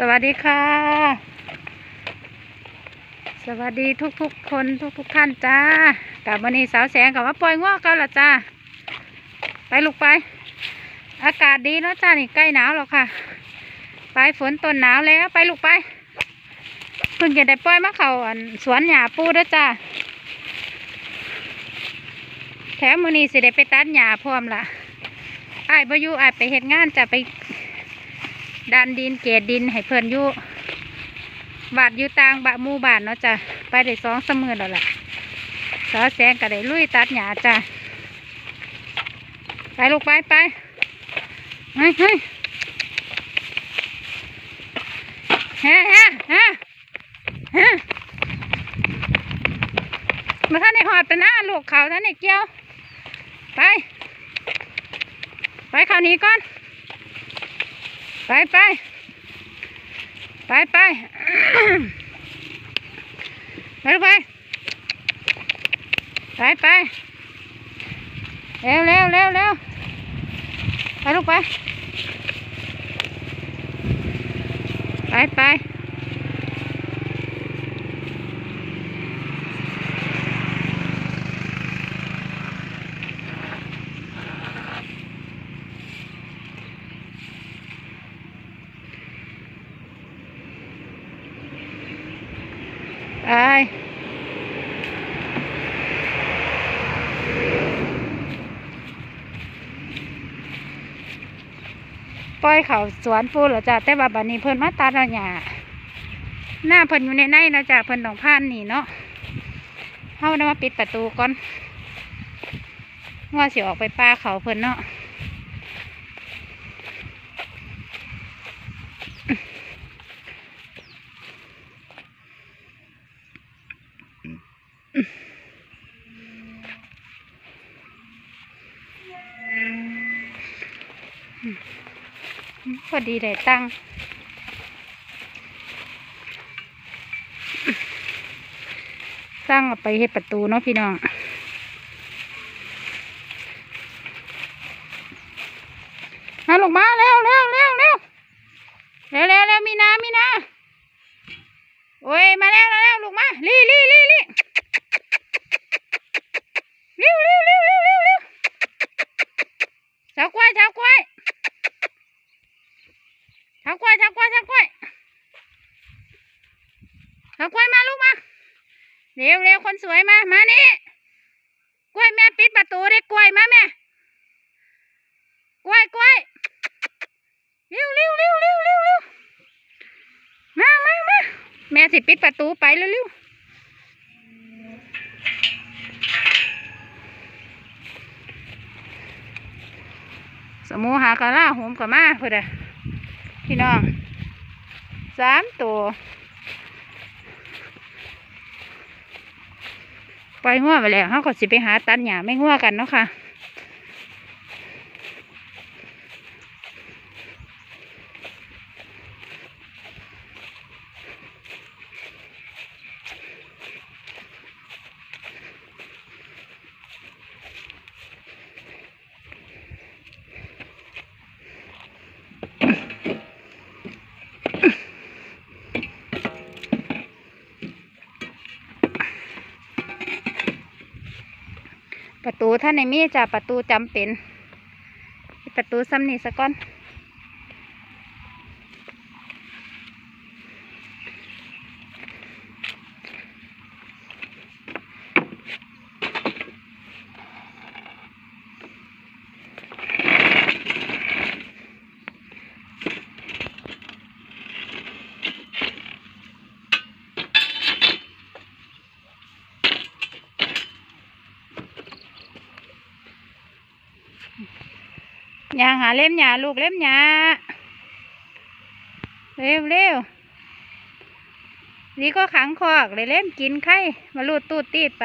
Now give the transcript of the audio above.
สวัสดีค่ะ สวัสดีทุกทุกๆคนทุกทุกๆท่านจ้ากับวันนี้สาวแสงกับว่าปล่อยง้อกันละจ้า ไปลูกไป อากาศดีเนาะจ้านี่ใกล้หนาวแล้วค่ะ ไปฝนต้นหนาวแล้วไปลูกไป เพิ่งจะได้ปล่อยมะเขาอันสวนหญ้าปูด้อจ้า แถมมือนี้สิได้ไปตัดหญ้าพร้อมละอ้ายบ่อยู่อ้ายไปเฮ็ดงานจะไป ดันดินเกตดินให้เพิ่นอยู่บาดอยู่ต่างบะมู่บ้านเนาะจ้ะไปได้สองสมือแล้วล่ะสาวแสงก็ได้ลุยตัดหญ้าจ้ะไปลูกไปไปเฮ้ยเฮ้ยฮะฮะฮะฮะมาท่านในหอดแต่หน้าลูกเขาท่านในเกี่ยว ไป ไปเขานี้ก่อน ไปไปไปไปไปไปไปไปเร็วเร็วเร็วเร็วไปลูกไป ไปไป ไปปล่อยเขาสวนปูเหรอจ้ะแต่ว่าบัดนี้เพิ่นมาตัดเอาหญ้าหน้าเพิ่นอยู่ในในนะจ้ะเพิ่นต้องผ่านนี่เนาะเฮานะมาปิดประตูก่อนว่าสิออกไปป้าเขาเพิ่นเนาะ พอดีได้ตั้งสร้างเอาไปให้ประตูเนาะพี่น้องมาลงมาเร็วเร็วเร็วเร็วเร็วเร็วเร็วมีนามีนาโอ้ยมาแล้วมาแล้วลูกมาลี่ลี่ลี่ลี่เร็วเร็วเร็วเร็วเร็วเร็วเจ้ากล้วยเจ้ากล้วย ทำกล้วยทำกล้วยทำกล้วย ทำกล้วยมาลูกมา เร็วเร็วคนสวยมา มานี่ กล้วยแม่ปิดประตูได้กล้วยมาแม่ กล้วยกล้วยเร็วเร็วเร็วเร็วเร็วเร็วมามามาแม่สิปิดประตูไปเร็วเร็วสมูหากะล่าโหมกะมาเพื่อเด้อพี่น้องสามตัว ปล่อยงัวไปแล้วเขาก็สิไปหาตันหญ้าไม่งัวกันเนาะค่ะ ประตูท่านในมีจ้ะประตูจำเป็น ประตูซ้ำนี่สะก้อน ยางหาเล่มหยาลูกเล่มหยาเร็วเร็วนี่ก็ขังคอกเลยเล่มกินไข่มาลูดตูดตีดไป